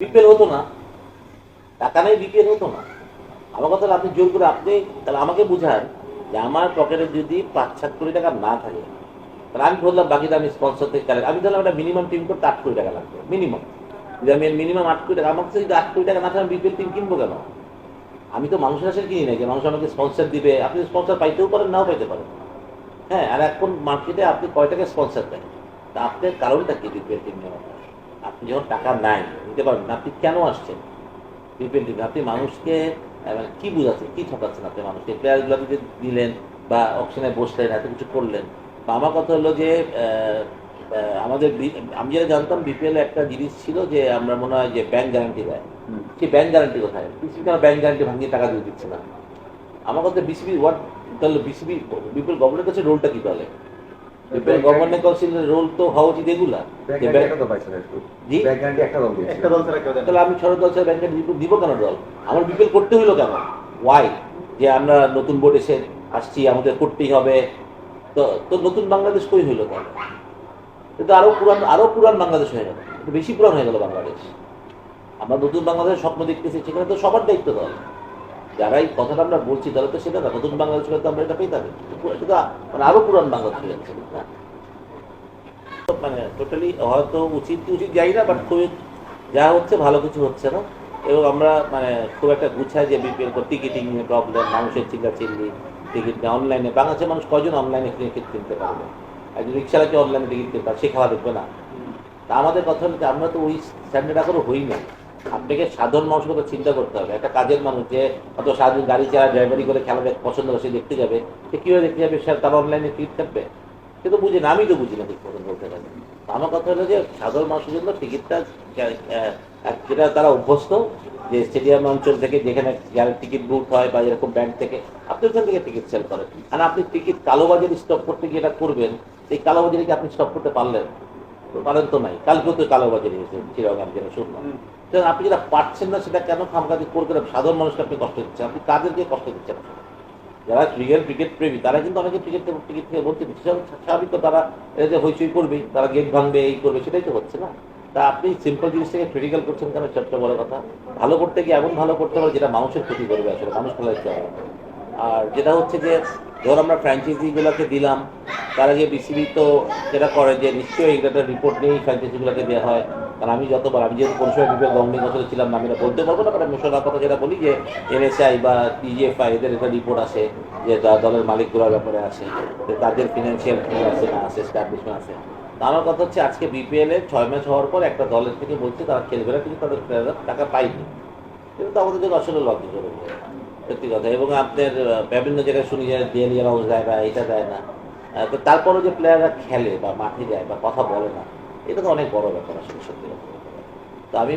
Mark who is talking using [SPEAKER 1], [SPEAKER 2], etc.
[SPEAKER 1] BPL হতো না, টাকা নেই, বিপিএল হতো না। আমার কথা আপনি জোর করে, আপনি তাহলে আমাকে বুঝান যে আমার পকেটে যদি পাঁচ সাত কোটি টাকা না থাকে, তাহলে আমি বললাম, বাকিটা আমি স্পন্সর থেকে কালেক্ট আমি তাহলে একটা মিনিমাম টিম করতে আট কোটি টাকা লাগবে মিনিমাম যদি আমি মিনিমাম আট কোটি টাকা, আমার কাছে যদি আট কোটি টাকা না থাকে, আমি বিপিএল টিম কিনবো কেন? আমি তো মানুষের কাছে কিনি না যে মানুষ আমাকে স্পন্সর দিবে। আপনি স্পন্সর পাইতেও পারেন, নাও পাইতে পারেন। হ্যাঁ আর এখন মার্কেটে আপনি কয় টাকা স্পন্সর দেন? তা আপনার কারণটা কি বিপিএল টিম নেওয়ার? আপনি যখন টাকা নাই নিতে পারবেন না, আপনি কেন আসছেন? টিমে আপনি মানুষকে মানে কি বুঝাচ্ছেন কি ঠকাচ্ছেন আপনি মানুষকে? প্লেয়ারগুলোকে যে দিলেন বা অপশনে বসলেন এত কিছু করলেন বা আমার কথা হলো যে আমাদের আমি যেটা জানতাম বিপিএল একটা জিনিস ছিল যে আমরা মনে হয় যে ব্যাংক গ্যারান্টি দেয়। সেই ব্যাংক গ্যারান্টি কোথায়? বিসিবি কেন ব্যাংক গ্যারান্টি ভাঙিয়ে টাকা দিয়ে দিচ্ছে না? আমার কথা বিসিবি হোয়াট তাহলে বিসিবি বিপিএল গভর্নমেন্টের কাছে রোলটা কি তাহলে? গভর্নমেন্ট কাউন্সিলের রোল তো হওয়া উচিত এগুলা। তাহলে আমি দিব কেন আমার বিপিএল করতে হইল কেন? ওয়াই যে আমরা নতুন বোর্ড এসে আসছি আমাদের করতেই হবে। তো তো নতুন বাংলাদেশ কই হইল কেন কিন্তু আরও পুরান আরও পুরান বাংলাদেশ হয়ে গেল। বেশি পুরান হয়ে গেল বাংলাদেশ। আমরা নতুন বাংলাদেশের স্বপ্ন দেখতেছি সেখানে তো সবার দায়িত্ব দল। যারা এই কথাটা আমরা বলছি তাহলে তো সেটা না, নতুন বাংলাদেশ তো আমরা এটা পেতাম তো মানে আরও পুরান বাংলাদেশ হয়ে। যাচ্ছে না মানে টোটালি হয়তো উচিত উচিত যাই না বাট খুবই যা হচ্ছে ভালো কিছু হচ্ছে না। এবং আমরা মানে খুব একটা গুছাই যে বিপিএল টিকিটিং নিয়ে প্রবলেম মানুষের চিল্লা চিল্লি টিকিট নিয়ে অনলাইনে বাংলাদেশের মানুষ কজন অনলাইনে টিকিট কিনতে পারবে? একজন রিক্সালাকে অনলাইনে টিকিট কিনতে পারে সে খাওয়া দেখবে না। তা আমাদের কথা হলো আমরা তো ওই স্ট্যান্ডার্ড এখনও হই না আপনাকে সাধারণ মানুষের কথা চিন্তা করতে হবে। একটা কাজের মানুষ যে অত সারাদিন গাড়ি চালা ড্রাইভারি করে খেলা পছন্দ করে সে দেখতে যাবে, সে কীভাবে দেখতে যাবে? সে তার অনলাইনে টিকিট কাটবে সে তো বুঝি না, আমি তো বুঝি না ঠিক মতন বলতে গেলে। আমার কথা হলো যে, সাধারণ মানুষের জন্য টিকিটটা যেটা তারা অভ্যস্ত, যে স্টেডিয়াম অঞ্চল থেকে যেখানে যারা টিকিট বুক হয় বা এরকম ব্যাংক থেকে, আপনি ওখান থেকে টিকিট সেল করেন। আর আপনি টিকিট কালোবাজারি স্টপ করতে গিয়ে এটা করবেন, এই কালোবাজারি কি আপনি স্টপ করতে পারলেন? পারেন তো নাই। কালকেও তো কালোবাজারি হয়েছে চিরগাম যেটা শুনলাম আপনি যেটা পারছেন না, সেটা কেন খামকাজি করবেন সাধারণ মানুষকে আপনি কষ্ট দিচ্ছেন। আপনি কাদেরকে কষ্ট দিচ্ছেন? যারা ক্রিকেট ক্রিকেট প্রেমী, তারা কিন্তু অনেকে ক্রিকেট টিকিট থেকে বলতে স্বাভাবিক তো তারা যে হইচই করবেই তারা গেট ভাঙবে, এই করবে, সেটাই তো হচ্ছে না। তা আপনি সিম্পল জিনিসটাকে ক্রিটিক্যাল করছেন কেন? ছোট্ট বড় কথা, ভালো করতে গিয়ে এমন ভালো করতে হবে যেটা মানুষের ক্ষতি করবে, আসলে মানুষ দিতে আর যেটা হচ্ছে যে ধর আমরা ফ্র্যাঞ্চাইজিগুলোকে দিলাম, তারা যে বিসিবি তো যেটা করে যে নিশ্চয়ই একটা রিপোর্ট নিয়েই ফ্র্যাঞ্চাইজিগুলোকে দেওয়া হয়। কারণ আমি যতবার, আমি যেহেতু সময় বিবেক গভর্নমেন্ট আসলে ছিলাম না আমি এটা বলতে পারব না কারণ মিশনার কথা যেটা বলি যে এনএসআই বা টিজিএফআই এদের একটা রিপোর্ট আসে যে দলের মালিকগুলোর ব্যাপারে আসে তাদের ফিনান্সিয়াল আছে না, আছে স্ট্যাবলিশমেন্ট আছে। আমার কথা হচ্ছে আজকে বিপিএল এর ছয় ম্যাচ হওয়ার পর একটা দলের থেকে বলছে তারা খেলবে না, কিন্তু তাদের প্লেয়াররা টাকা পাইনি কিন্তু আমাদের জন্য আসলে লজ্জাজনক। সত্যি কথা। এবং আপনার বিভিন্ন জায়গায় শুনি যে ডেলি অ্যালাউন্স যায় বা এটা যায় না। তো তারপরেও যে প্লেয়াররা খেলে বা মাঠে যায় বা কথা বলে না, এটা তো অনেক বড় ব্যাপার আসলে সত্যি কথা। তো আমি